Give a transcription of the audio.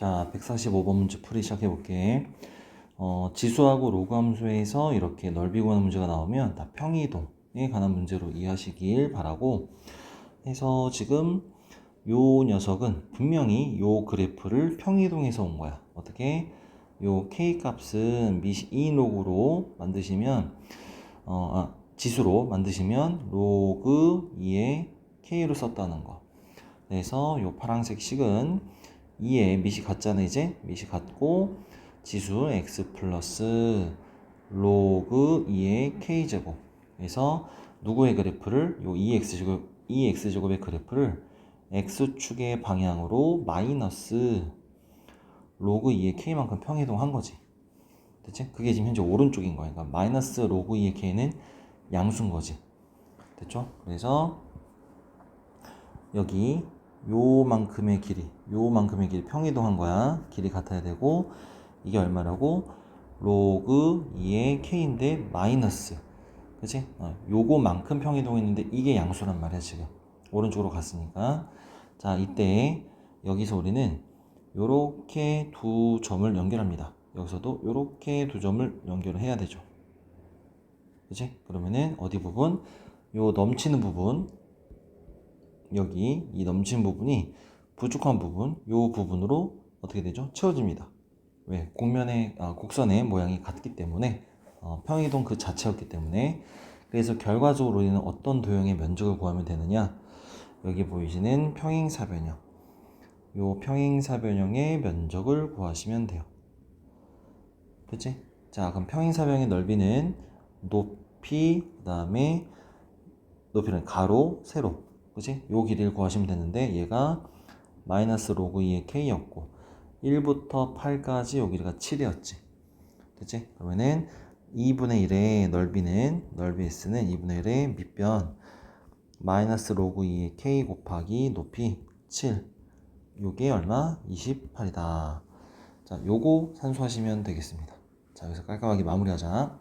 자, 145번 문제 풀이 시작해 볼게. 어, 지수하고 로그 함수에서 이렇게 넓이 구하는 문제가 나오면 다 평이동에 관한 문제로 이해하시길 바라고 해서 지금 요 녀석은 분명히 요 그래프를 평이동에서 온 거야. 어떻게? 요 k 값은 2 로그로 만드시면 어, 아, 지수로 만드시면 로그 2에 k로 썼다는 거. 그래서 요 파란색 식은 2에 밑이 같잖아 이제? 밑이 같고 지수 x 플러스 로그 2의 k제곱 그래서 누구의 그래프를? 요 2x제곱 2x제곱의 그래프를 x축의 방향으로 마이너스 로그 2의 k만큼 평이동한 거지. 됐지? 그게 지금 현재 오른쪽인 거야. 그러니까 마이너스 로그 2의 k는 양수인 거지. 됐죠? 그래서 여기 요만큼의 길이 요만큼의 길이. 평이동한 거야. 길이 같아야 되고 이게 얼마라고? 로그 2의 k인데 마이너스. 그치? 어, 요거만큼 평이동했는데 이게 양수란 말이야 지금. 오른쪽으로 갔으니까. 자 이때 여기서 우리는 요렇게 두 점을 연결합니다. 여기서도 요렇게 두 점을 연결을 해야 되죠. 그치? 그러면은 어디 부분? 요 넘치는 부분 여기 이 넘친 부분이 부족한 부분, 요 부분으로 어떻게 되죠? 채워집니다. 왜? 곡면의 아, 곡선의 모양이 같기 때문에 어, 평이동 그 자체였기 때문에 그래서 결과적으로 우리는 어떤 도형의 면적을 구하면 되느냐? 여기 보이시는 평행사변형. 요 평행사변형의 면적을 구하시면 돼요. 그치? 자, 그럼 평행사변형의 넓이는 높이, 그 다음에 높이는 가로, 세로. 그지? 요 길이를 구하시면 되는데 얘가 마이너스 로그 2의 k였고 1부터 8까지 요 길이가 7이었지 됐지? 그러면은 2분의 1의 넓이는 넓이 s는 2분의 1의 밑변 마이너스 로그 2의 k 곱하기 높이 7 요게 얼마? 28이다 자 요거 산수하시면 되겠습니다 자 여기서 깔끔하게 마무리하자